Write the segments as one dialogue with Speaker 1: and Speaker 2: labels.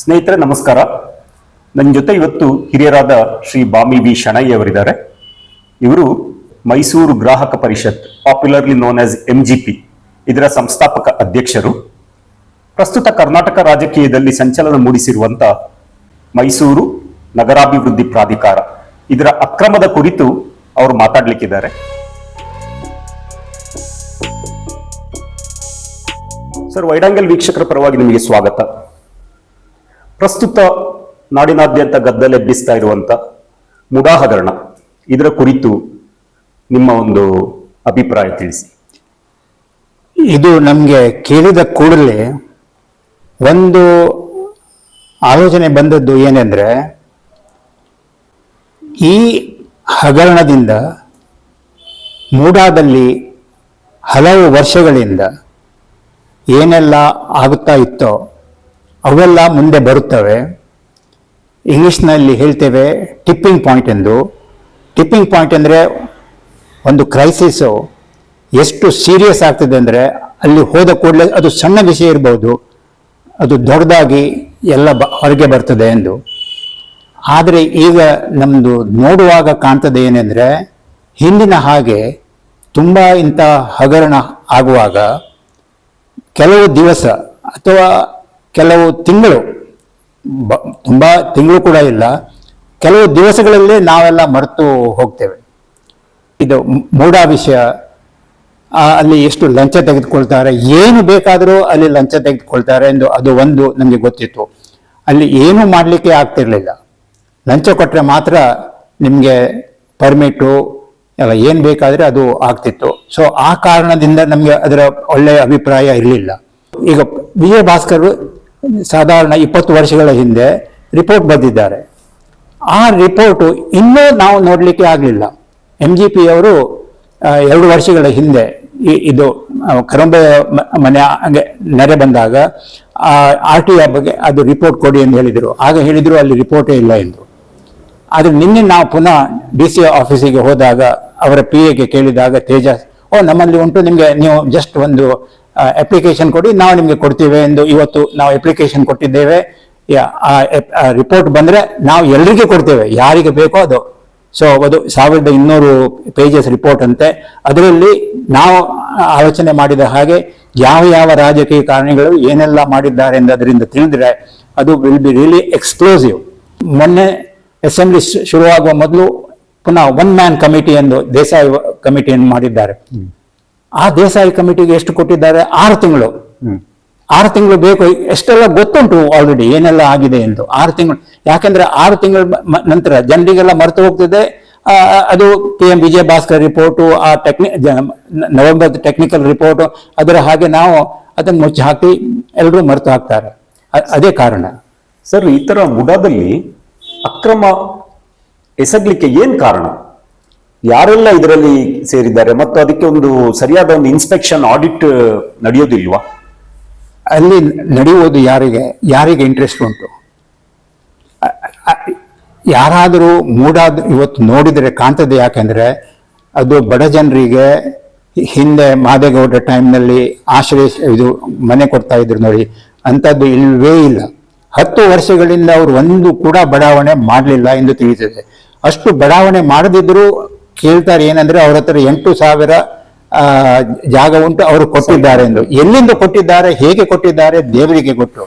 Speaker 1: ಸ್ನೇಹಿತರೆ, ನಮಸ್ಕಾರ. ನನ್ನ ಜೊತೆ ಇವತ್ತು ಹಿರಿಯರಾದ ಶ್ರೀ ಬಾಮಿ ವಿ ಶಣೈ ಅವರಿದ್ದಾರೆ. ಇವರು Mysuru Grahaka Parishat popularly known as M ಇದರ ಸಂಸ್ಥಾಪಕ ಅಧ್ಯಕ್ಷರು. ಪ್ರಸ್ತುತ ಕರ್ನಾಟಕ ರಾಜಕೀಯದಲ್ಲಿ ಸಂಚಲನ ಮೂಡಿಸಿರುವಂತ ಮೈಸೂರು ನಗರಾಭಿವೃದ್ಧಿ ಪ್ರಾಧಿಕಾರ. ಇದರ ಅಕ್ರಮದ ಕುರಿತು ಅವರು ಮಾತಾಡಲಿಕ್ಕಿದ್ದಾರೆ. ಸರ್ ವೈಡಾಂಗಲ್ ವೀಕ್ಷಕರ ಪರವಾಗಿ ನಿಮಗೆ ಸ್ವಾಗತ. ಪ್ರಸ್ತುತ ನಾಡಿನಾದ್ಯಂತ ಗದ್ದಲೆಬ್ಬಿಸ್ತಾ ಇರುವಂತ ಮುಡಾ ಹಗರಣ ಇದರ ಕುರಿತು ನಿಮ್ಮ ಒಂದು ಅಭಿಪ್ರಾಯ ತಿಳಿಸಿ.
Speaker 2: ಇದು ನಮಗೆ ಕೇಳಿದ ಕೂಡಲೇ ಒಂದು ಆಲೋಚನೆ ಬಂದದ್ದು ಏನೆಂದರೆ, ಈ ಹಗರಣದಿಂದ ಮೂಡಾದಲ್ಲಿ ಹಲವು ವರ್ಷಗಳಿಂದ ಏನೆಲ್ಲ ಆಗುತ್ತಾ ಇತ್ತೋ ಅವೆಲ್ಲ ಮುಂದೆ ಬರುತ್ತವೆ. ಇಂಗ್ಲೀಷ್ನಲ್ಲಿ ಹೇಳ್ತೇವೆ ಟಿಪ್ಪಿಂಗ್ ಪಾಯಿಂಟ್ ಎಂದು. ಟಿಪ್ಪಿಂಗ್ ಪಾಯಿಂಟ್ ಅಂದರೆ ಒಂದು ಕ್ರೈಸಿಸು. ಎಷ್ಟು ಸೀರಿಯಸ್ ಆಗ್ತದೆ ಅಂದರೆ ಅಲ್ಲಿ ಹೋದ ಕೂಡಲೇ ಅದು ಸಣ್ಣ ವಿಷಯ ಇರ್ಬೋದು. ಅದು ದೊಡ್ಡದಾಗಿ ಎಲ್ಲ ಬ ಹೊರಗೆ ಬರ್ತದೆ ಎಂದು. ಆದರೆ ಈಗ ನಮ್ಮದು ನೋಡುವಾಗ ಕಾಣ್ತದೆ ಏನೆಂದರೆ ಹಿಂದಿನ ಹಾಗೆ ತುಂಬ ಇಂಥ ಹಗರಣ ಆಗುವಾಗ ಕೆಲವು ದಿವಸ ಅಥವಾ ಕೆಲವು ತಿಂಗಳು, ಬ, ತುಂಬ ತಿಂಗಳು ಕೂಡ ಇಲ್ಲ. ಕೆಲವು ದಿವಸಗಳಲ್ಲಿ ನಾವೆಲ್ಲ ಮರೆತು ಹೋಗ್ತೇವೆ. ಇದು ಮೂಡಾ ವಿಷಯ. ಅಲ್ಲಿ ಎಷ್ಟು ಲಂಚ ತೆಗೆದುಕೊಳ್ತಾರೆ, ಏನು ಬೇಕಾದರೂ ಅಲ್ಲಿ ಲಂಚ ತೆಗೆದುಕೊಳ್ತಾರೆ ಎಂದು ಅದು ಒಂದು ನಮಗೆ ಗೊತ್ತಿತ್ತು. ಅಲ್ಲಿ ಏನು ಮಾಡಲಿಕ್ಕೆ ಆಗ್ತಿರಲಿಲ್ಲ. ಲಂಚ ಕೊಟ್ಟರೆ ಮಾತ್ರ ನಿಮಗೆ ಪರ್ಮಿಟು, ಎಲ್ಲ ಏನು ಬೇಕಾದರೆ ಅದು ಆಗ್ತಿತ್ತು. ಸೊ ಆ ಕಾರಣದಿಂದ ನಮಗೆ ಅದರ ಒಳ್ಳೆಯ ಅಭಿಪ್ರಾಯ ಇರಲಿಲ್ಲ. ಈಗ ವಿಜಯ ಭಾಸ್ಕರ್ ಸಾಧಾರಣ ಇಪ್ಪತ್ತು ವರ್ಷಗಳ ಹಿಂದೆ ರಿಪೋರ್ಟ್ ಬರೆದಿದ್ದಾರೆ ಆ ರಿಪೋರ್ಟು ಇನ್ನೂ ನಾವು ನೋಡಲಿಕ್ಕೆ ಆಗಲಿಲ್ಲ. ಎಂ ಜಿ ಪಿ ಅವರು ಎರಡು ವರ್ಷಗಳ ಹಿಂದೆ ಇದು ಕರಂಬೆ ಮನೆ ಹಂಗೆ ನೆರೆ ಬಂದಾಗ ಆರ್ ಟಿ ಐ ಬಗ್ಗೆ ಅದು ರಿಪೋರ್ಟ್ ಕೊಡಿ ಎಂದು ಹೇಳಿದರು. ಆಗ ಹೇಳಿದರು ಅಲ್ಲಿ ರಿಪೋರ್ಟೇ ಇಲ್ಲ ಎಂದು. ಆದರೆ ನಿನ್ನೆ ನಾವು ಪುನಃ ಡಿ ಸಿ ಆಫೀಸಿಗೆ ಹೋದಾಗ, ಅವರ ಪಿ ಎಗೆ ಕೇಳಿದಾಗ ತೇಜಸ್, ಓ, ನಮ್ಮಲ್ಲಿ ಉಂಟು, ನಿಮಗೆ ನೀವು ಜಸ್ಟ್ ಒಂದು ಅಪ್ಲಿಕೇಶನ್ ಕೊಡಿ. ನಾವು ನಿಮಗೆ ಕೊಡ್ತೀವಿ ಎಂದು ಇವತ್ತು ನಾವು ಅಪ್ಲಿಕೇಶನ್ ಕೊಟ್ಟಿದ್ದೇವೆ. ಆ ರಿಪೋರ್ಟ್ ಬಂದರೆ ನಾವು ಎಲ್ರಿಗೂ ಕೊಡ್ತೇವೆ. ಯಾರಿಗೆ ಬೇಕೋ ಅದು. ಸೊ ಅದು ಸಾವಿರದ ಇನ್ನೂರು ಪೇಜಸ್ ರಿಪೋರ್ಟ್ ಅಂತೆ. ಅದರಲ್ಲಿ ನಾವು ಆಲೋಚನೆ ಮಾಡಿದ ಹಾಗೆ ಯಾವ ಯಾವ ರಾಜಕೀಯ ಕಾರಣಗಳು ಏನೆಲ್ಲ ಮಾಡಿದ್ದಾರೆ ಎಂದು ಅದರಿಂದ ತಿಳಿದ್ರೆ ಅದು ವಿಲ್ ಬಿ ರಿಯಲಿ ಎಕ್ಸ್ಪ್ಲೋಸಿವ್ ಮೊನ್ನೆ ಅಸೆಂಬ್ಲಿ ಶುರುವಾಗುವ ಮೊದಲು ಪುನಃ ಒನ್ ಮ್ಯಾನ್ ಕಮಿಟಿ ಎಂದು ದೇಸಾಯಿ ಕಮಿಟಿಯನ್ನು ಮಾಡಿದ್ದಾರೆ. ಆ ದೇಸಾಯಿ ಕಮಿಟಿಗೆ ಎಷ್ಟು ಕೊಟ್ಟಿದ್ದಾರೆ? ಆರು ತಿಂಗಳು. ಆರು ತಿಂಗಳು ಬೇಕು. ಎಷ್ಟೆಲ್ಲ ಗೊತ್ತುಂಟು ಆಲ್ರೆಡಿ ಏನೆಲ್ಲ ಆಗಿದೆ ಎಂದು. ಆರು ತಿಂಗಳು. ಯಾಕಂದ್ರೆ ಆರು ತಿಂಗಳ ನಂತರ ಜನರಿಗೆಲ್ಲ ಮರೆತು ಹೋಗ್ತಿದೆ. ಅದು P M Vijaya Bhaskar report ಆ ಟೆಕ್ನಿ ನವೆಂಬರ್ ಟೆಕ್ನಿಕಲ್ ರಿಪೋರ್ಟ್ ಅದರ ಹಾಗೆ ನಾವು ಅದನ್ನು ಮುಚ್ಚಿ ಹಾಕಿ ಎಲ್ಲರೂ ಮರೆತು ಹಾಕ್ತಾರೆ. ಅದೇ ಕಾರಣ.
Speaker 1: ಸರ್ ಈ ತರ ಮುಡಾದಲ್ಲಿ ಅಕ್ರಮ ಎಸಗ್ಲಿಕ್ಕೆ ಏನ್ ಕಾರಣ? ಯಾರೆಲ್ಲ ಇದರಲ್ಲಿ ಸೇರಿದ್ದಾರೆ? ಮತ್ತು ಅದಕ್ಕೆ ಒಂದು ಸರಿಯಾದ ಒಂದು ಇನ್ಸ್ಪೆಕ್ಷನ್ ಆಡಿಟ್ ನಡೆಯೋದಿಲ್ವಾ?
Speaker 2: ಅಲ್ಲಿ ನಡೆಯುವುದು ಯಾರಿಗೆ ಯಾರಿಗೆ ಇಂಟ್ರೆಸ್ಟ್ ಉಂಟು? ಯಾರಾದರೂ ಮೂಡಾದ ಇವತ್ತು ನೋಡಿದರೆ ಕಾಣ್ತದೆ ಯಾಕೆಂದರೆ ಅದು ಬಡ ಜನರಿಗೆ ಹಿಂದೆ ಮಾದೇಗೌಡರ ಟೈಮ್ನಲ್ಲಿ ಆಶ್ರಯ, ಇದು ಮನೆ ಕೊಡ್ತಾ ಇದ್ರು ನೋಡಿ, ಅಂಥದ್ದು ಇಲ್ಲವೇ ಇಲ್ಲ. ಹತ್ತು ವರ್ಷಗಳಿಂದ ಅವರು ಒಂದು ಕೂಡ ಬಡಾವಣೆ ಮಾಡಲಿಲ್ಲ ಎಂದು ತಿಳಿಸಿದೆ ಅಷ್ಟು ಬಡಾವಣೆ ಮಾಡದಿದ್ರು ಕೇಳ್ತಾರೆ ಏನಂದ್ರೆ ಅವ್ರ ಹತ್ರ ಎಂಟು ಸಾವಿರ ಜಾಗ ಉಂಟು ಅವರು ಕೊಟ್ಟಿದ್ದಾರೆ ಎಂದು. ಎಲ್ಲಿಂದ ಕೊಟ್ಟಿದ್ದಾರೆ ಹೇಗೆ ಕೊಟ್ಟಿದ್ದಾರೆ ದೇವರಿಗೆ ಕೊಟ್ಟರು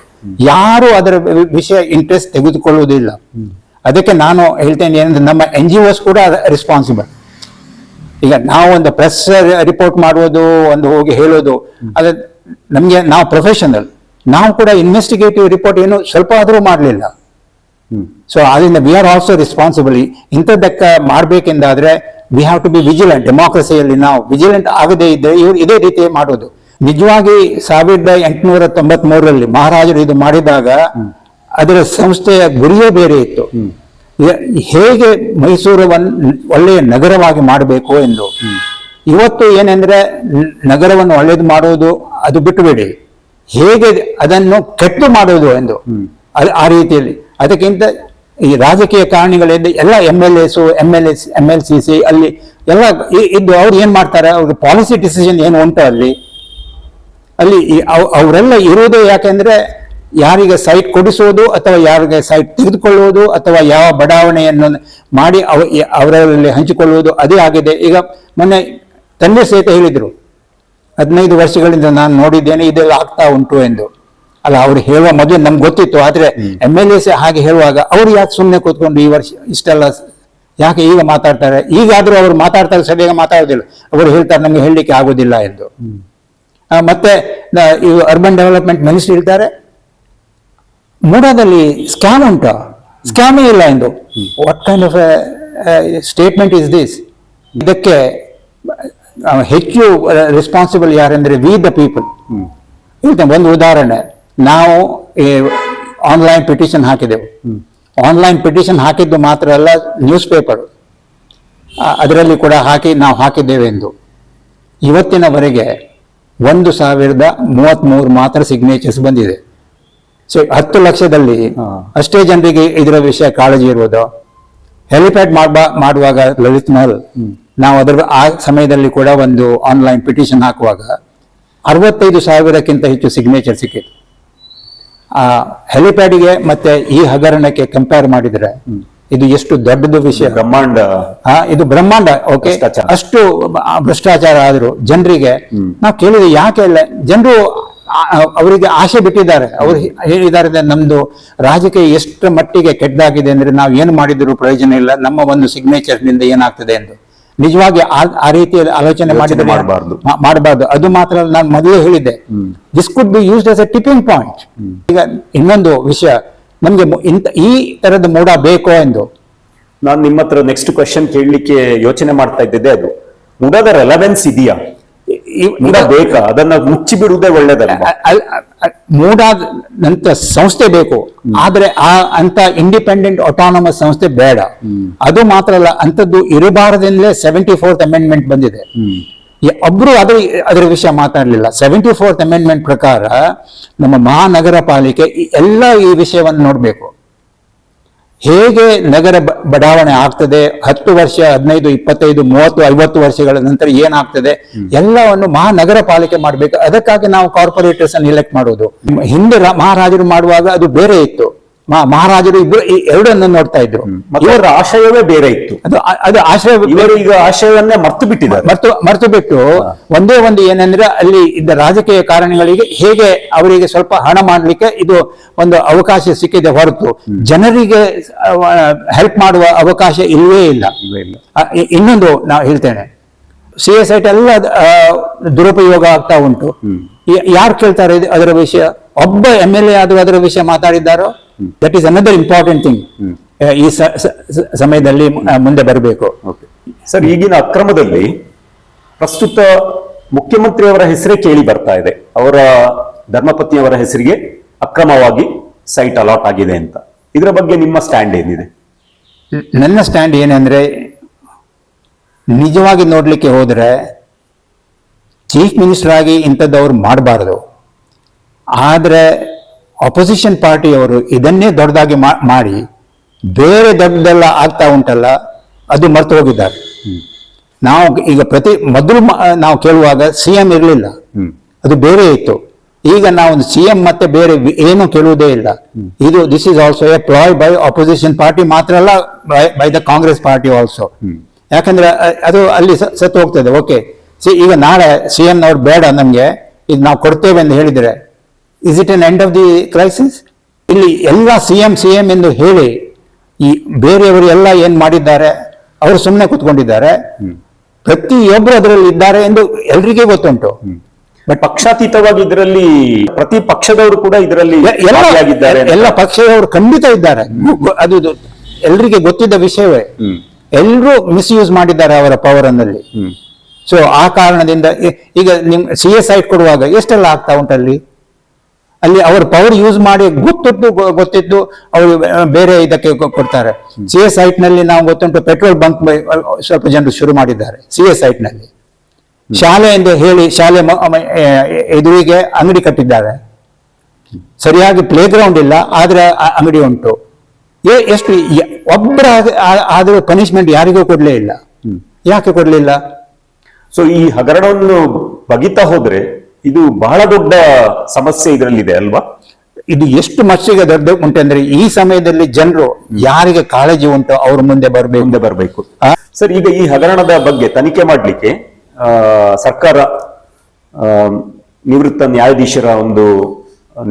Speaker 2: ಯಾರು ಅದರ ವಿಷಯ ಇಂಟ್ರೆಸ್ಟ್ ತೆಗೆದುಕೊಳ್ಳುವುದಿಲ್ಲ. ಅದಕ್ಕೆ ನಾನು ಹೇಳ್ತೇನೆ ಏನಂದ್ರೆ ನಮ್ಮ ಎನ್ ಜಿ ಓಸ್ ಕೂಡ ರೆಸ್ಪಾನ್ಸಿಬಲ್ ಈಗ ನಾವು ಒಂದು ಪ್ರೆಸ್ ರಿಪೋರ್ಟ್ ಮಾಡುವುದು ಒಂದು ಹೋಗಿ ಹೇಳೋದು ಅದು ನಮಗೆ ನಾವು ಪ್ರೊಫೆಷನಲ್ ನಾವು ಕೂಡ ಇನ್ವೆಸ್ಟಿಗೇಟಿವ್ ರಿಪೋರ್ಟ್ ಏನು ಸ್ವಲ್ಪ ಆದರೂ ಮಾಡಲಿಲ್ಲ. ಸೊ ಅದರಿಂದ ವಿ ಆರ್ ಆಲ್ಸೋ ರೆಸ್ಪಾನ್ಸಿಬಲ್ ಇಂಥದ್ದಕ್ಕೆ ಮಾಡಬೇಕೆಂದಾದ್ರೆ we have to be vigilant ಡೆಮಾಕ್ರಸಿಯಲ್ಲಿ ನಾವು ವಿಜಿಲೆಂಟ್ ಆಗದೇ ಇದ್ದರೆ ಇವರು ಇದೇ ರೀತಿ ಮಾಡೋದು. ನಿಜವಾಗಿ ಸಾವಿರದ ಎಂಟುನೂರ ತೊಂಬತ್ ಮೂರರಲ್ಲಿ ಮಹಾರಾಜರು ಇದು ಮಾಡಿದಾಗ ಅದರ ಸಂಸ್ಥೆಯ ಗುರಿಯೇ ಬೇರೆ ಇತ್ತು. ಹೇಗೆ ಮೈಸೂರವನ್ನು ಒಳ್ಳೆಯ ನಗರವಾಗಿ ಮಾಡಬೇಕು ಎಂದು. ಇವತ್ತು ಏನೆಂದ್ರೆ ನಗರವನ್ನು ಒಳ್ಳೇದು ಮಾಡುವುದು ಅದು ಬಿಟ್ಟುಬಿಡಿ. ಹೇಗೆ ಅದನ್ನು ಕೆಟ್ಟು ಮಾಡುವುದು ಎಂದು. ಆ ರೀತಿಯಲ್ಲಿ. ಅದಕ್ಕಿಂತ ಈ ರಾಜಕೀಯ ಕಾರಣಗಳಲ್ಲಿ ಎಲ್ಲ M L S M L S M L C C ಅಲ್ಲಿ ಎಲ್ಲ ಇದ್ದು ಅವ್ರು ಏನ್ ಮಾಡ್ತಾರೆ? ಅವ್ರ ಪಾಲಿಸಿ ಡಿಸಿಷನ್ ಏನು ಉಂಟು ಅಲ್ಲಿ? ಅಲ್ಲಿ ಅವರೆಲ್ಲ ಇರೋದು ಯಾಕೆಂದ್ರೆ ಯಾರಿಗೆ ಸೈಟ್ ಕೊಡಿಸೋದು ಅಥವಾ ಯಾರಿಗೆ ಸೈಟ್ ತೆಗೆದುಕೊಳ್ಳುವುದು ಅಥವಾ ಯಾವ ಬಡಾವಣೆಯನ್ನು ಮಾಡಿ ಅವ ಅವರಲ್ಲಿ ಹಂಚಿಕೊಳ್ಳುವುದು ಅದೇ ಆಗಿದೆ. ಈಗ ಮೊನ್ನೆ ತಂದೆ ಸಹಿತ ಹೇಳಿದರು, ಹದಿನೈದು ವರ್ಷಗಳಿಂದ ನಾನು ನೋಡಿದ್ದೇನೆ, ಇದೆಲ್ಲ ಆಗ್ತಾ ಉಂಟು ಎಂದು. ಅಲ್ಲ ಅವ್ರು ಹೇಳುವ ಮೊದಲು ನಮ್ಗೆ ಗೊತ್ತಿತ್ತು ಆದ್ರೆ ಎಂ ಎಲ್ ಎಸ್ ಹಾಗೆ ಹೇಳುವಾಗ ಅವ್ರು ಯಾಕೆ ಸುಮ್ಮನೆ ಕೂತ್ಕೊಂಡು ಈ ವರ್ಷ ಇಷ್ಟೆಲ್ಲ ಯಾಕೆ ಈಗ ಮಾತಾಡ್ತಾರೆ? ಈಗಾದ್ರೂ ಅವರು ಮಾತಾಡ್ತಾರೆ ಸರಿಯಾಗಿ ಮಾತಾಡೋದಿಲ್ಲ ಅವರು ಹೇಳ್ತಾರೆ ನಮಗೆ ಹೇಳಲಿಕ್ಕೆ ಆಗೋದಿಲ್ಲ ಎಂದು. ಮತ್ತೆ ಇದು ಅರ್ಬನ್ ಡೆವಲಪ್ಮೆಂಟ್ ಮಿನಿಸ್ಟರ್ ಇರ್ತಾರೆ ಮೂಡಾದಲ್ಲಿ ಸ್ಕ್ಯಾಮ್ ಉಂಟ? ಸ್ಕ್ಯಾಮೇ ಇಲ್ಲ ಎಂದು. What kind of statement is this ಇದಕ್ಕೆ ಹೆಚ್ಚು ರೆಸ್ಪಾನ್ಸಿಬಲ್ ಯಾರೆಂದ್ರೆ ವಿ ದ ಪೀಪಲ್ ಒಂದು ಉದಾಹರಣೆ. ನಾವು ಆನ್ಲೈನ್ ಪಿಟಿಷನ್ ಹಾಕಿದೆವು. ಆನ್ಲೈನ್ ಪಿಟಿಷನ್ ಹಾಕಿದ್ದು ಮಾತ್ರ ಅಲ್ಲ ನ್ಯೂಸ್ ಪೇಪರ್ ಅದರಲ್ಲಿ ಕೂಡ ಹಾಕಿ ನಾವು ಹಾಕಿದ್ದೇವೆ ಎಂದು. ಇವತ್ತಿನವರೆಗೆ ಒಂದು ಸಾವಿರದ ಮೂವತ್ತ್ಮೂರು ಮಾತ್ರ ಸಿಗ್ನೇಚರ್ಸ್ ಬಂದಿದೆ. ಸೊ ಹತ್ತು ಲಕ್ಷದಲ್ಲಿ ಅಷ್ಟೇ ಜನರಿಗೆ ಇದರ ವಿಷಯ ಕಾಳಜಿ ಇರುವುದು. ಹೆಲಿಪ್ಯಾಡ್ ಮಾಡುವಾಗ ಲಲಿತ್ ಮಹಲ್ ನಾವು ಅದರ ಆ ಸಮಯದಲ್ಲಿ ಕೂಡ ಒಂದು ಆನ್ಲೈನ್ ಪಿಟಿಷನ್ ಹಾಕುವಾಗ ಅರವತ್ತೈದು ಸಾವಿರಕ್ಕಿಂತ ಹೆಚ್ಚು ಸಿಗ್ನೇಚರ್ ಸಿಕ್ಕಿತು ಆ ಹೆಲಿಪ್ಯಾಡಿಗೆ ಮತ್ತೆ ಈ ಹಗರಣಕ್ಕೆ ಕಂಪೇರ್ ಮಾಡಿದ್ರೆ ಇದು ಎಷ್ಟು ದೊಡ್ಡದು ವಿಷಯ.
Speaker 1: ಬ್ರಹ್ಮಾಂಡ
Speaker 2: ಇದು ಬ್ರಹ್ಮಾಂಡ ಓಕೆ. ಅಷ್ಟು ಭ್ರಷ್ಟಾಚಾರ ಆದ್ರು ಜನರಿಗೆ ನಾವು ಕೇಳಿದ್ರೆ ಯಾಕೆ ಇಲ್ಲ ಜನರು ಅವರಿಗೆ ಆಸೆ ಬಿಟ್ಟಿದ್ದಾರೆ. ಅವರು ಹೇಳಿದ್ದಾರೆ ನಮ್ದು ರಾಜಕೀಯ ಎಷ್ಟು ಮಟ್ಟಿಗೆ ಕೆಟ್ಟದಾಗಿದೆ ಅಂದ್ರೆ ನಾವು ಏನು ಮಾಡಿದ್ರು ಪ್ರಯೋಜನ ಇಲ್ಲ ನಮ್ಮ ಒಂದು ಸಿಗ್ನೇಚರ್ನಿಂದ ಏನಾಗ್ತದೆ ಎಂದು. ನಿಜವಾಗಿ ಆ- ಆ ರೀತಿಯಲ್ಲಿ ಆಲೋಚನೆ ಮಾಡಿದ್ರೆ
Speaker 1: ಮಾಡ್ಬಾರ್ದು.
Speaker 2: ಮಾಡಬಾರ್ದು. ಅದು ಮಾತ್ರ ನಾನು ಮೊದಲೇ ಹೇಳಿದ್ದೆ. This could be used as a tipping point ಈಗ ಇನ್ನೊಂದು ವಿಷಯ ನಮ್ಗೆ ಇಂಥ ಈ ತರದ ಮೂಡ ಬೇಕೋ ಎಂದು?
Speaker 1: ನಾನು ನಿಮ್ಮ ಹತ್ರ ನೆಕ್ಸ್ಟ್ ಕ್ವಶನ್ ಕೇಳಲಿಕ್ಕೆ ಯೋಚನೆ ಮಾಡ್ತಾ ಇದ್ದಿದ್ದೆ ಅದು. ಮೂಡದ ರೆಲವೆನ್ಸ್ ಇದೆಯಾ? ಬೇಕಾ? ಅದನ್ನ ಮುಚ್ಚಿ ಬಿಡುವುದೇ ಒಳ್ಳೇದಲ್ಲ
Speaker 2: ಮೂಡಾದ ನಂತರ ಸಂಸ್ಥೆ ಬೇಕು. ಆದ್ರೆ ಆ ಅಂತ ಇಂಡಿಪೆಂಡೆಂಟ್ ಆಟಾನಮಸ್ ಸಂಸ್ಥೆ ಬೇಡ. ಅದು ಮಾತ್ರ ಅಲ್ಲ ಅಂತದ್ದು ಇರಬಾರದಿಂದಲೇ ಸೆವೆಂಟಿ ಫೋರ್ತ್ ಅಮೆಂಡ್ಮೆಂಟ್ ಬಂದಿದೆ ಒಬ್ರು ಅದ್ರ ಅದರ ವಿಷಯ ಮಾತಾಡಲಿಲ್ಲ. ಸೆವೆಂಟಿ ಫೋರ್ತ್ ಅಮೆಂಡ್ಮೆಂಟ್ ಪ್ರಕಾರ ನಮ್ಮ ಮಹಾನಗರ ಪಾಲಿಕೆ ಎಲ್ಲ ಈ ವಿಷಯವನ್ನು ನೋಡಬೇಕು. ಹೇಗೆ ನಗರ ಬಡಾವಣೆ ಆಗ್ತದೆ ಹತ್ತು ವರ್ಷ ಹದಿನೈದು ಇಪ್ಪತ್ತೈದು ಮೂವತ್ತು ಐವತ್ತು ವರ್ಷಗಳ ನಂತರ ಏನಾಗ್ತದೆ ಎಲ್ಲವನ್ನು ಮಹಾನಗರ ಪಾಲಿಕೆ ಮಾಡಬೇಕು. ಅದಕ್ಕಾಗಿ ನಾವು ಕಾರ್ಪೊರೇಟರ್ಸ್ ಅನ್ನು ಎಲೆಕ್ಟ್ ಮಾಡೋದು. ಹಿಂದೆ ಮಹಾರಾಜರು ಮಾಡುವಾಗ ಅದು ಬೇರೆ ಇತ್ತು. ಮಹಾರಾಜರು ಇಬ್ರು ಈ ಎರಡನ್ನು ನೋಡ್ತಾ ಇದ್ರು.
Speaker 1: ಇವರ ಆಶಯವೇ ಬೇರೆ ಇತ್ತು.
Speaker 2: ಅದು ಅದು ಆಶಯ
Speaker 1: ಇವರು ಈಗ ಆಶಯವನ್ನೇ ಮರ್ತು ಬಿಟ್ಟಿದ್ದಾರೆ.
Speaker 2: ಮರ್ತು ಮರ್ತು ಬಿಟ್ಟು ಒಂದೇ ಒಂದು ಏನಂದ್ರೆ ಅಲ್ಲಿ ಇದ್ದ ರಾಜಕೀಯ ಕಾರಣಗಳಿಗೆ ಹೇಗೆ ಅವರಿಗೆ ಸ್ವಲ್ಪ ಹಣ ಮಾಡ್ಲಿಕ್ಕೆ ಇದು ಒಂದು ಅವಕಾಶ ಸಿಕ್ಕಿದೆ ಹೊರತು. ಜನರಿಗೆ ಹೆಲ್ಪ್ ಮಾಡುವ ಅವಕಾಶ ಇಲ್ಲವೇ ಇಲ್ಲ. ಇನ್ನೊಂದು ನಾವು ಹೇಳ್ತೇನೆ. ಸಿ ಎಸ್ ಐಟ್ ಎಲ್ಲ ದುರುಪಯೋಗ ಆಗ್ತಾ ಉಂಟು. ಯಾರು ಕೇಳ್ತಾರೆ ಅದರ ವಿಷಯ? ಒಬ್ಬ ಎಂ ಎಲ್ ಎ ಆದರೂ ಅದರ ವಿಷಯ ಮಾತಾಡಿದ್ದಾರೋ? That is another important thing ಈ ಸಮಯದಲ್ಲಿ ಮುಂದೆ ಬರಬೇಕು.
Speaker 1: ಸರ್. ಈಗಿನ ಅಕ್ರಮದಲ್ಲಿ ಪ್ರಸ್ತುತ ಮುಖ್ಯಮಂತ್ರಿಯವರ ಹೆಸರೇ ಕೇಳಿ ಬರ್ತಾ ಇದೆ. ಅವರ ಧರ್ಮಪತ್ನಿಯವರ ಹೆಸರಿಗೆ ಅಕ್ರಮವಾಗಿ ಸೈಟ್ ಅಲಾಟ್ ಆಗಿದೆ ಅಂತ. ಇದರ ಬಗ್ಗೆ ನಿಮ್ಮ ಸ್ಟ್ಯಾಂಡ್ ಏನಿದೆ?
Speaker 2: ನನ್ನ ಸ್ಟ್ಯಾಂಡ್ ಏನಂದ್ರೆ ನಿಜವಾಗಿ ನೋಡ್ಲಿಕ್ಕೆ ಹೋದ್ರೆ ಚೀಫ್ ಮಿನಿಸ್ಟರ್ ಆಗಿ ಇಂಥದ್ದವ್ರು ಮಾಡಬಾರದು. ಆದ್ರೆ ಅಪೋಸಿಷನ್ ಪಾರ್ಟಿಯವರು ಇದನ್ನೇ ದೊಡ್ಡದಾಗಿ ಮಾಡಿ ಬೇರೆ ದೊಡ್ಡದೆಲ್ಲ ಆಗ್ತಾ ಉಂಟಲ್ಲ, ಅದು ಮರ್ತು ಹೋಗಿದ್ದಾರೆ. ನಾವು ಈಗ ಪ್ರತಿ, ಮೊದಲು ನಾವು ಕೇಳುವಾಗ ಸಿ ಎಂ ಇರಲಿಲ್ಲ. ಅದು ಬೇರೆ ಇತ್ತು. ಈಗ ನಾವು ಸಿ ಎಂ ಮತ್ತೆ ಬೇರೆ ಏನು ಕೇಳುವುದೇ ಇಲ್ಲ. ಇದು this is also a ploy by opposition party ಮಾತ್ರ ಅಲ್ಲ by the Congress party also ಯಾಕಂದ್ರೆ ಅದು ಅಲ್ಲಿ ಸತ್ತು ಹೋಗ್ತದೆ. ಓಕೆ ಸಿ ಈಗ ನಾಳೆ ಸಿ ಎಂ ಅವ್ರು ಬೇಡ ನಮಗೆ, ಇದು ನಾವು ಕೊಡ್ತೇವೆ ಎಂದು ಹೇಳಿದ್ರೆ is it an end of the crisis ಇಲ್ಲಿ ಎಲ್ಲ ಸಿ ಎಂ ಸಿ ಎಂ ಎಂದು ಹೇಳಿ ಈ ಬೇರೆಯವರು ಎಲ್ಲ ಏನ್ ಮಾಡಿದ್ದಾರೆ? ಅವರು ಸುಮ್ಮನೆ ಕೂತ್ಕೊಂಡಿದ್ದಾರೆ. ಪ್ರತಿಯೊಬ್ಬರು ಅದರಲ್ಲಿ ಇದ್ದಾರೆ ಎಂದು ಎಲ್ರಿಗೂ ಗೊತ್ತುಂಟು.
Speaker 1: ಬಟ್ ಪಕ್ಷಾತೀತವಾಗಿ ಇದರಲ್ಲಿ ಪ್ರತಿ ಪಕ್ಷದವರು ಕೂಡ ಇದರಲ್ಲಿ
Speaker 2: ಎಲ್ಲ ಪಕ್ಷದವರು ಖಂಡಿತ ಇದ್ದಾರೆ. ಅದು ಎಲ್ರಿಗೆ ಗೊತ್ತಿದ್ದ ವಿಷಯವೇ. ಎಲ್ಲರೂ ಮಿಸ್ಯೂಸ್ ಮಾಡಿದ್ದಾರೆ ಅವರ ಪವರ್ ಅನ್ನಲ್ಲಿ. ಸೊ ಆ ಕಾರಣದಿಂದ ಈಗ ನಿಮ್ ಸಿ ಎಸ್ ಐಟ್ ಕೊಡುವಾಗ ಎಷ್ಟೆಲ್ಲ ಆಗ್ತಾ ಉಂಟಲ್ಲಿ? ಅಲ್ಲಿ ಅವ್ರ ಪವರ್ ಯೂಸ್ ಮಾಡಿ ಗೊತ್ತಿದ್ದು ಗೊತ್ತಿದ್ದು ಅವರು ಬೇರೆ ಇದಕ್ಕೆ ಕೊಡ್ತಾರೆ. ಸಿ ಎಸ್ ಐಟ್ನಲ್ಲಿ ನಾವು ಗೊತ್ತುಂಟು ಪೆಟ್ರೋಲ್ ಬಂಕ್ ಸ್ವಲ್ಪ ಜನರು ಶುರು ಮಾಡಿದ್ದಾರೆ ಸಿ ಎಸ್ ಐಟ್ನಲ್ಲಿ ಶಾಲೆ ಎಂದು ಹೇಳಿ ಶಾಲೆ ಎದುರಿಗೆ ಅಂಗಡಿ ಕಟ್ಟಿದ್ದಾರೆ. ಸರಿಯಾಗಿ ಪ್ಲೇ ಗ್ರೌಂಡ್ ಇಲ್ಲ ಆದ್ರೆ ಅಂಗಡಿ ಉಂಟು. ಎಷ್ಟು ಒಬ್ಬರ ಆದರೂ ಪನಿಷ್ಮೆಂಟ್ ಯಾರಿಗೂ ಕೊಡ್ಲೇ ಇಲ್ಲ. ಯಾಕೆ ಕೊಡ್ಲಿಲ್ಲ?
Speaker 1: ಸೊ ಈ ಹಗರಣವನ್ನು ಬಗಿತಾ ಹೋದ್ರೆ ಇದು ಬಹಳ ದೊಡ್ಡ ಸಮಸ್ಯೆ ಇದರಲ್ಲಿದೆ ಅಲ್ವಾ?
Speaker 2: ಇದು ಎಷ್ಟು ಮಟ್ಟಿಗೆ ದೊಡ್ಡ ಉಂಟಂದ್ರೆ ಈ ಸಮಯದಲ್ಲಿ ಜನರು ಯಾರಿಗೆ ಕಾಳಜಿ ಉಂಟು ಅವ್ರ ಮುಂದೆ ಬರಬೇಕು?
Speaker 1: ಮುಂದೆ ಬರಬೇಕು. ಸರ್ ಈಗ ಈ ಹಗರಣದ ಬಗ್ಗೆ ತನಿಖೆ ಮಾಡಲಿಕ್ಕೆ ಸರ್ಕಾರ ನಿವೃತ್ತ ನ್ಯಾಯಾಧೀಶರ ಒಂದು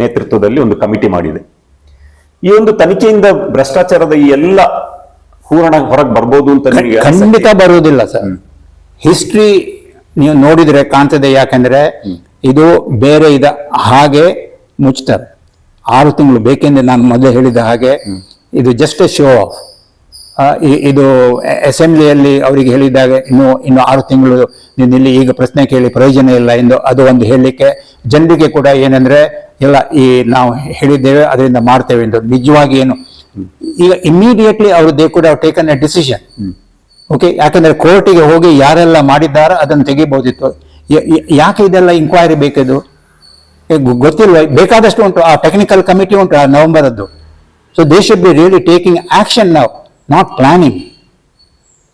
Speaker 1: ನೇತೃತ್ವದಲ್ಲಿ ಒಂದು ಕಮಿಟಿ ಮಾಡಿದೆ. ಈ ಒಂದು ತನಿಖೆಯಿಂದ ಭ್ರಷ್ಟಾಚಾರದ ಈ ಎಲ್ಲ ಹೂರಣ ಹೊರಗೆ ಬರ್ಬೋದು ಅಂತ
Speaker 2: ಖಂಡಿತ ಬರುವುದಿಲ್ಲ ಸರ್. ಹಿಸ್ಟ್ರಿ ನೀವು ನೋಡಿದ್ರೆ ಕಾಣ್ತದೆ ಯಾಕಂದ್ರೆ ಇದು ಬೇರೆ ಇದ ಹಾಗೆ ಮುಚ್ತಾರೆ. ಆರು ತಿಂಗಳು ಬೇಕೆಂದ್ರೆ ನಾನು ಮೊದಲೇ ಹೇಳಿದ ಹಾಗೆ ಇದು ಜಸ್ಟ್ ಶೋ ಆಫ್ ಇದು ಅಸೆಂಬ್ಲಿಯಲ್ಲಿ ಅವರಿಗೆ ಹೇಳಿದಾಗ ಇನ್ನು ಇನ್ನು ಆರು ತಿಂಗಳು ನೀನು ಇಲ್ಲಿ ಈಗ ಪ್ರಶ್ನೆ ಕೇಳಿ ಪ್ರಯೋಜನ ಇಲ್ಲ ಎಂದು ಅದು ಒಂದು ಹೇಳಲಿಕ್ಕೆ ಜನರಿಗೆ ಕೂಡ ಏನಂದ್ರೆ ಇಲ್ಲ ಈ ನಾವು ಹೇಳಿದ್ದೇವೆ ಅದರಿಂದ ಮಾಡ್ತೇವೆ ಎಂದು ನಿಜವಾಗಿ ಏನು ಈಗ ಇಮಿಡಿಯೇಟ್ಲಿ ಅವರು ದೇ ಕೂಡ ಟೇಕನ್ ಎ ಡಿಸಿಷನ್ ಓಕೆ ಯಾಕಂದ್ರೆ ಕೋರ್ಟಿಗೆ ಹೋಗಿ ಯಾರೆಲ್ಲ ಮಾಡಿದ್ದಾರೋ ಅದನ್ನು ತೆಗಿಬಹುದಿತ್ತು. ಯಾಕೆ ಇದೆಲ್ಲ ಇಂಕ್ವೈರಿ ಬೇಕಿದು ಏ, ಗೊ- ಗೊತ್ತಿಲ್ವ ಬೇಕಾದಷ್ಟು ಉಂಟು. ಆ ಟೆಕ್ನಿಕಲ್ ಕಮಿಟಿ ಉಂಟು ಆ ನವೆಂಬರ್ ಅದ್ದು so they should be really taking action ನಾವು not planning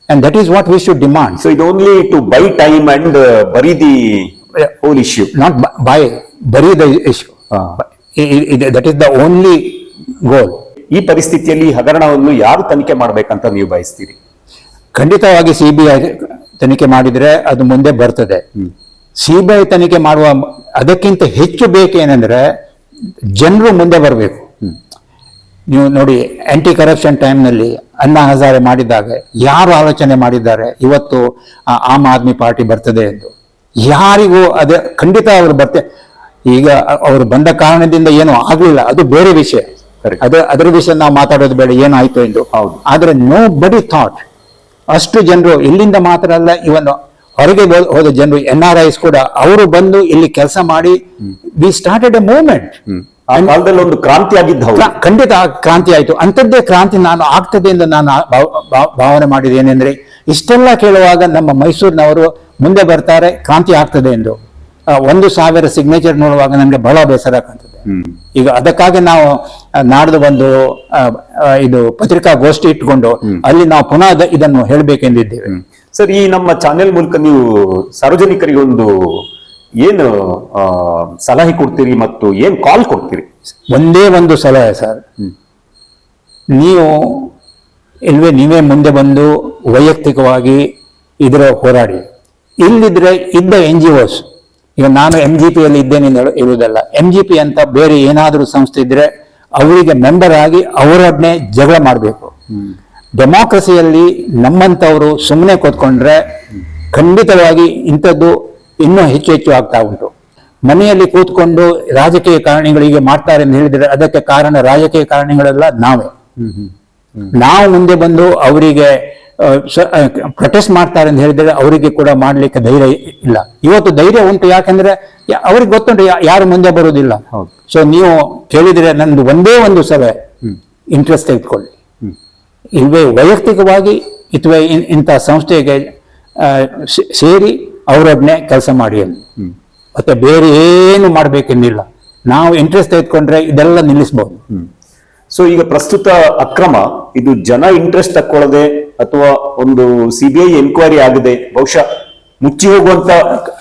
Speaker 2: and that is what we should demand
Speaker 1: so ಇದು only to buy time and bury the own issue
Speaker 2: not by bury the issue that is the only goal
Speaker 1: ಈ ಪರಿಸ್ಥಿತಿಯಲ್ಲಿ ಹಗರಣವನ್ನು ಯಾರು ತನಿಖೆ ಮಾಡಬೇಕಂತ ನೀವು ಬಯಸ್ತೀರಿ?
Speaker 2: ಖಂಡಿತವಾಗಿ CBI ತನಿಖೆ ಮಾಡಿದರೆ ಅದು ಮುಂದೆ ಬರ್ತದೆ. ಸಿಬಿಐ ತನಿಖೆ ಮಾಡುವ ಅದಕ್ಕಿಂತ ಹೆಚ್ಚು ಬೇಕೇನೆಂದರೆ ಜನರು ಮುಂದೆ ಬರಬೇಕು. ನೀವು ನೋಡಿ ಆ್ಯಂಟಿ ಕರಪ್ಷನ್ ಟೈಮ್ನಲ್ಲಿ ಅಣ್ಣಾ ಹಜಾರೆ ಮಾಡಿದಾಗ ಯಾರು ಆಲೋಚನೆ ಮಾಡಿದ್ದಾರೆ? ಇವತ್ತು ಆಮ್ ಆದ್ಮಿ ಪಾರ್ಟಿ ಬರ್ತದೆ ಎಂದು. ಯಾರಿಗೂ ಅದೇ ಖಂಡಿತ ಅವರು ಬರ್ತೆ ಈಗ ಅವರು ಬಂದ ಕಾರಣದಿಂದ ಏನು ಆಗಲಿಲ್ಲ. ಅದು ಬೇರೆ ವಿಷಯ. ಅದ ಅದರ ವಿಷಯ ನಾವು ಮಾತಾಡೋದು ಬೇಡ ಏನಾಯ್ತು ಎಂದು.
Speaker 1: ಹೌದು.
Speaker 2: ಆದರೆ ನೋ ಬಡಿ ಥಾಟ್ ಅಷ್ಟು ಜನರು ಇಲ್ಲಿಂದ ಮಾತ್ರ ಅಲ್ಲ ಇವನ್ ಹೊರಗೆ ಹೋದ ಜನರು ಎನ್ ಆರ್ ಐಸ್ ಕೂಡ ಅವರು ಬಂದು ಇಲ್ಲಿ ಕೆಲಸ ಮಾಡಿ ವಿ ಸ್ಟಾರ್ಟೆಡ್ ಎ ಮೂವ್ಮೆಂಟ್
Speaker 1: ಒಂದು ಕ್ರಾಂತಿ ಆಗಿದ್ದು
Speaker 2: ಖಂಡಿತ ಕ್ರಾಂತಿ ಆಯ್ತು. ಅಂಥದ್ದೇ ಕ್ರಾಂತಿ ನಾನು ಆಗ್ತದೆ ಎಂದು ನಾನು ಭಾವನೆ ಮಾಡಿದೆ ಏನೆಂದ್ರೆ ಇಷ್ಟೆಲ್ಲ ಕೇಳುವಾಗ ನಮ್ಮ ಮೈಸೂರಿನವರು ಮುಂದೆ ಬರ್ತಾರೆ ಕ್ರಾಂತಿ ಆಗ್ತದೆ ಎಂದು. ಒಂದು ಸಾವಿರ ಸಿಗ್ನೇಚರ್ ನೋಡುವಾಗ ನಮಗೆ ಬಹಳ ಬೇಸರ ಕಾಣ್ತದೆ ಈಗ ಅದಕ್ಕಾಗಿ ನಾವು ನಾಡ್ದು ಒಂದು ಇದು ಪತ್ರಿಕಾಗೋಷ್ಠಿ ಇಟ್ಕೊಂಡು ಅಲ್ಲಿ ನಾವು ಪುನಃ ಇದನ್ನು ಹೇಳಬೇಕೆಂದಿದ್ದೇವೆ.
Speaker 1: ಸರ್ ಈ ನಮ್ಮ ಚಾನೆಲ್ ಮೂಲಕ ನೀವು ಸಾರ್ವಜನಿಕರಿಗೆ ಒಂದು ಏನು ಸಲಹೆ ಕೊಡ್ತೀರಿ ಮತ್ತು ಏನು ಕಾಲ್ ಕೊಡ್ತೀರಿ?
Speaker 2: ಒಂದೇ ಒಂದು ಸಲಹೆ ಸರ್. ನೀವು ಇಲ್ವೇ ನೀವೇ ಮುಂದೆ ಬಂದು ವೈಯಕ್ತಿಕವಾಗಿ ಇದರ ಹೋರಾಡಿ. ಇಲ್ಲಿದ್ರೆ ಇದ್ದ ಎನ್ ಜಿ ಓಸ್ ಈಗ ನಾನು ಎಂ ಜಿ ಪಿಯಲ್ಲಿ ಇದ್ದೇನೆ ಎಂದು ಎಂ ಎಂ ಜಿ ಪಿ ಅಂತ ಬೇರೆ ಏನಾದರೂ ಸಂಸ್ಥೆ ಇದ್ರೆ ಅವರಿಗೆ ಮೆಂಬರ್ ಆಗಿ ಅವರೊಡನೆ ಜಗಳ ಮಾಡಬೇಕು. ಡೆಮಾಕ್ರಸಿಯಲ್ಲಿ ನಮ್ಮಂಥವರು ಸುಮ್ಮನೆ ಕೂತ್ಕೊಂಡ್ರೆ ಖಂಡಿತವಾಗಿ ಇಂಥದ್ದು ಇನ್ನೂ ಹೆಚ್ಚು ಹೆಚ್ಚು ಆಗ್ತಾ ಉಂಟು. ಮನೆಯಲ್ಲಿ ಕೂತ್ಕೊಂಡು ರಾಜಕೀಯ ಕಾರಣಗಳಿಗೆ ಮಾಡ್ತಾರೆ ಅಂತ ಹೇಳಿದರೆ ಅದಕ್ಕೆ ಕಾರಣ ರಾಜಕೀಯ ಕಾರಣಗಳೆಲ್ಲ ನಾವೇ. ನಾವು ಮುಂದೆ ಬಂದು ಅವರಿಗೆ ಪ್ರೊಟೆಸ್ಟ್ ಮಾಡ್ತಾರೆ ಅಂತ ಹೇಳಿದರೆ ಅವರಿಗೆ ಕೂಡ ಮಾಡ್ಲಿಕ್ಕೆ ಧೈರ್ಯ ಇಲ್ಲ. ಇವತ್ತು ಧೈರ್ಯ ಉಂಟು ಯಾಕಂದ್ರೆ ಅವ್ರಿಗೆ ಗೊತ್ತುಂಟು ಯಾರು ಮುಂದೆ
Speaker 1: ಬರೋದಿಲ್ಲ.
Speaker 2: ಸೊ ನೀವು ಕೇಳಿದ್ರೆ ನಂದು ಒಂದೇ ಒಂದು ಸಲ ಇಂಟ್ರೆಸ್ಟ್ ತೆಗೆದುಕೊಳ್ಳಿ. ಇಲ್ವೇ ವೈಯಕ್ತಿಕವಾಗಿ ಇನ್- ಇಂಥ ಸಂಸ್ಥೆಗೆ ಸೇರಿ ಅವರೊಬ್ಬನೇ ಕೆಲಸ ಮಾಡಿ ಅಲ್ಲಿ ಮತ್ತೆ ಬೇರೆ ಏನು ಮಾಡಬೇಕೆಂದಿಲ್ಲ ನಾವು ಇಂಟ್ರೆಸ್ಟ್ ತೆಗೆದುಕೊಂಡ್ರೆ ಇದೆಲ್ಲ ನಿಲ್ಲಿಸಬಹುದು
Speaker 1: ಸೊ ಈಗ ಪ್ರಸ್ತುತ ಅಕ್ರಮ ಇದು ಜನ ಇಂಟ್ರೆಸ್ಟ್ ತಕ್ಕೊಳ್ಳದೆ ಅಥವಾ ಒಂದು ಸಿಬಿಐ ಎನ್ಕ್ವೈರಿ ಆಗದೆ ಬಹುಶಃ ಮುಚ್ಚಿ ಹೋಗುವಂತ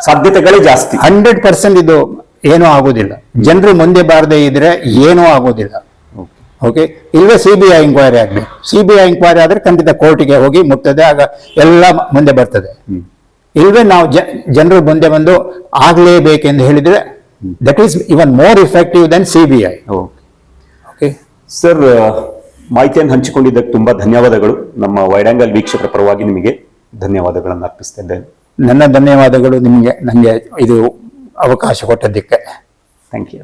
Speaker 1: ಸಾಧ್ಯತೆಗಳೇ ಜಾಸ್ತಿ.
Speaker 2: ಹಂಡ್ರೆಡ್ ಪರ್ಸೆಂಟ್ ಇದು ಏನೂ ಆಗೋದಿಲ್ಲ. ಜನರು ಮುಂದೆ ಬಾರದೆ ಇದ್ರೆ ಏನೂ ಆಗೋದಿಲ್ಲ. ಓಕೆ ಇಲ್ಲವೇ ಸಿ ಬಿ ಐ ಎಂಕ್ವೈರಿ ಆಗಲಿ. ಸಿ ಬಿ ಐ ಎಂಕ್ವೈರಿ ಆದರೆ ಖಂಡಿತ ಕೋರ್ಟಿಗೆ ಹೋಗಿ ಮುಟ್ತದೆ ಆಗ ಎಲ್ಲ ಮುಂದೆ ಬರ್ತದೆ. ಇಲ್ವೇ ನಾವು ಜನರು ಮುಂದೆ ಬಂದು ಆಗಲೇಬೇಕೆಂದು ಹೇಳಿದರೆ that is even more effective than C B I okay
Speaker 1: sir ಮಾಹಿತಿಯನ್ನು ಹಂಚಿಕೊಂಡಿದ್ದಕ್ಕೆ ತುಂಬ ಧನ್ಯವಾದಗಳು. ನಮ್ಮ ವೈಡಾಂಗಲ್ ವೀಕ್ಷಕರ ಪರವಾಗಿ ನಿಮಗೆ ಧನ್ಯವಾದಗಳನ್ನು ಅರ್ಪಿಸ್ತಿದ್ದೇನೆ.
Speaker 2: ನನ್ನ ಧನ್ಯವಾದಗಳು ನಿಮಗೆ ನನಗೆ ಇದು ಅವಕಾಶ ಕೊಟ್ಟದ್ದಕ್ಕೆ.
Speaker 1: Thank you